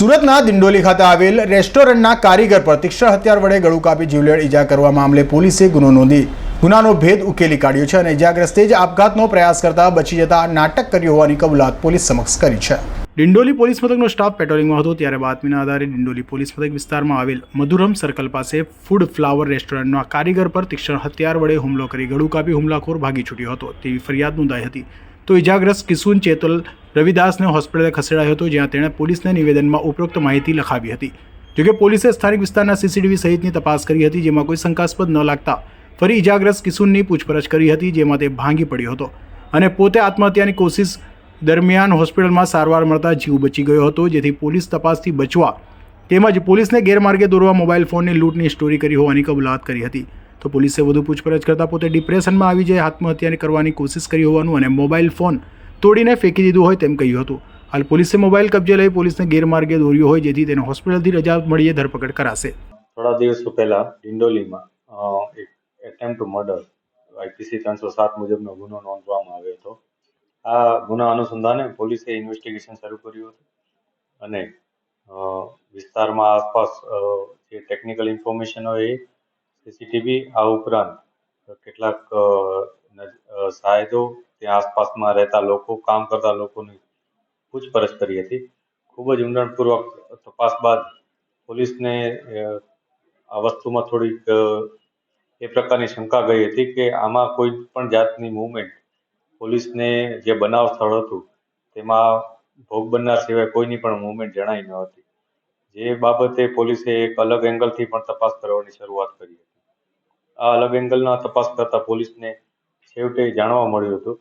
સુરતના દિંડોલી ખાતે આવેલ રેસ્ટોરન્ટના કારીગર પર તીક્ષ્ણ હથિયાર વડે ગળું કાપી જીવલેણ ઈજા કરવા મામલે પોલીસે ગુનો નોંધી ગુનાનો ભેદ ઉકેલી કાઢ્યો છે અને ઇજાગ્રસ્તે જ આપઘાતનો પ્રયાસ કરતા બચી જતા નાટક કર્યું હોવાની કબૂલાત પોલીસ સમક્ષ કરી છે. ડિંડોલી પોલીસ મથકનો સ્ટાફ પેટ્રોલિંગમાં હતો, ત્યારે બાતમીના આધારે ડિંડોલી પોલીસ મથક વિસ્તારમાં આવેલ મધુરમ સર્કલ પાસે ફૂડ ફ્લાવર રેસ્ટોરન્ટના કારીગર પર તીક્ષ્ણ હથિયાર વડે હુમલો કરી ગળું કાપી હુમલાખોર ભાગી છૂટ્યો હતો. તેવી ફરિયાદ નોંધાઈ હતી. તો ઇજાગ્રસ્ત કિશુન ચેતલ રવિદાસને હોસ્પિટલે ખસેડાયો હતો, જ્યાં તેણે પોલીસને નિવેદનમાં ઉપરોક્ત માહિતી લખાવી હતી. જોકે પોલીસે સ્થાનિક વિસ્તારના સીસીટીવી સહિતની તપાસ કરી હતી, જેમાં કોઈ શંકાસ્પદ ન લાગતા ફરી ઇજાગ્રસ્ત કિશુનની પૂછપરછ કરી હતી, જેમાં તે ભાંગી પડ્યો હતો. અને પોતે આત્મહત્યાની કોશિશ દરમિયાન હોસ્પિટલમાં સારવાર મળતા જીવ બચી ગયો હતો, જેથી પોલીસ તપાસથી બચવા તેમજ પોલીસને ગેરમાર્ગે દોરવા મોબાઈલ ફોનની લૂંટની સ્ટોરી કરી હોવાની કબૂલાત કરી હતી. તો પોલીસે વધુ પૂછપરછ કરતાં પોતે ડિપ્રેશનમાં આવી જાય આત્મહત્યાની કરવાની કોશિશ કરી હોવાનું અને મોબાઈલ ફોન તોડીને ફેંકી દીધું હોય તેમ કહ્યું હતું. હાલ પોલીસે મોબાઈલ કબજે લઈ પોલીસને ગેરમાર્ગે દોર્યો હોય જેથી તેને હોસ્પિટલથી રજા મળીએ ધરપકડ કરાશે. થોડા દિવસો પહેલા ડિંડોલીમાં એક એટેમ્પ મર્ડર આઈપીસી ત્રણસો સાત મુજબનો ગુનો નોંધવામાં આવ્યો હતો. આ ગુના અનુસંધાને પોલીસે ઇન્વેસ્ટિગેશન શરૂ કર્યું હતું અને વિસ્તારમાં આસપાસ જે ટેકનિકલ ઇન્ફોર્મેશન હોય એ સીસીટીવી આ ઉપરાંત કેટલાક અ, સાહેદો ત્યાં આસપાસમાં રહેતા લોકો, કામ કરતા લોકોની પૂછપરછ કરી હતી. ખૂબ જ ઊંડાણપૂર્વક તપાસ બાદ પોલીસને આ વસ્તુમાં થોડીક એ પ્રકારની શંકા ગઈ હતી કે આમાં કોઈ પણ જાતની મૂવમેન્ટ પોલીસને જે બનાવ સ્થળ હતું, તેમાં ભોગ બનનાર સિવાય કોઈની પણ મૂવમેન્ટ જણાઈ ન હતી. જે બાબતે પોલીસે એક અલગ એંગલથી પણ તપાસ કરવાની શરૂઆત કરી હતી. આ અલગ એંગલના તપાસ કરતા પોલીસને છેવટે જાણવા મળ્યું હતું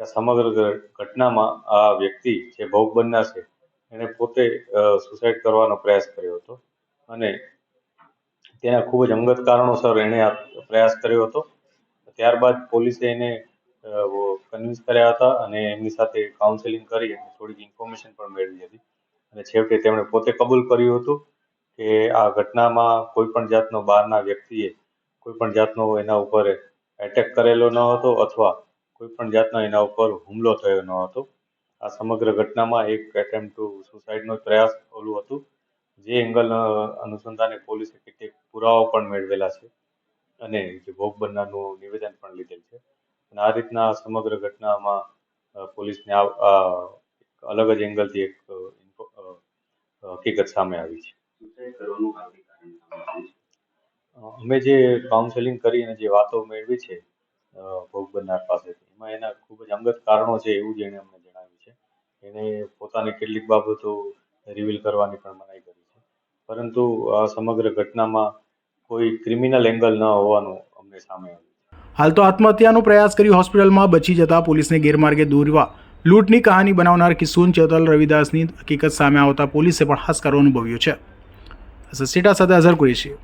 કે સમગ્ર ઘટનામાં આ વ્યક્તિ જે ભોગ બનનાર છે, એણે પોતે સુસાઇડ કરવાનો પ્રયાસ કર્યો હતો. અને તેના ખૂબ જ અંગત કારણોસર એણે આ પ્રયાસ કર્યો હતો. ત્યારબાદ પોલીસે એને કન્વિન્સ કર્યા હતા અને એમની સાથે કાઉન્સેલિંગ કરી અને થોડીક ઇન્ફોર્મેશન પણ મેળવી હતી. અને છેવટે તેમણે પોતે કબૂલ કર્યું હતું કે આ ઘટનામાં કોઈ પણ જાતનો બહારના વ્યક્તિએ કોઈ પણ જાતનો એના ઉપર એટેક કરેલો ન હતો અથવા કોઈ પણ જાતનો એના ઉપર હુમલો થયો ન હતો. આ સમગ્ર ઘટનામાં એક એટેમ્પ ટુ સુસાઇડનો પ્રયાસ ઓલું હતું, જે એંગલ અનુસંધાને પોલીસે કેટલીક પુરાવા પણ મેળવેલા છે અને જે ભોગ બનનારનું નિવેદન પણ લીધેલ છે. અને આ રીતના સમગ્ર ઘટનામાં પોલીસને આ અલગ જ એંગલથી એક હકીકત સામે આવી છે. અમે જે કાઉન્સેલિંગ કરી અને જે વાતો મેળવી છે ભોગ બનનાર પાસેથી એમાં એના ખૂબ જ અંગત કારણો છે એવું જ એણે અમને જણાવ્યું છે. એણે પોતાની કેટલીક બાબતો રિવીલ કરવાની પણ મનાઈ કરી છે. પરંતુ આ સમગ્ર ઘટનામાં કોઈ ક્રિમિનલ એંગલ ન હોવાનું અમને સામે આવ્યું હાલ તો આત્મહત્યાનો પ્રયાસ કરી હોસ્પિટલમાં બચી જતા પોલીસને ગેરમાર્ગે દોરવા લૂંટની કહાની બનાવનાર કિસુન ચેતલ રવિદાસની હકીકત સામે આવતા પોલીસે પણ હાશકારો અનુભવ્યો છે. સસ્ટેટા સાથે અઝર કુરેશી.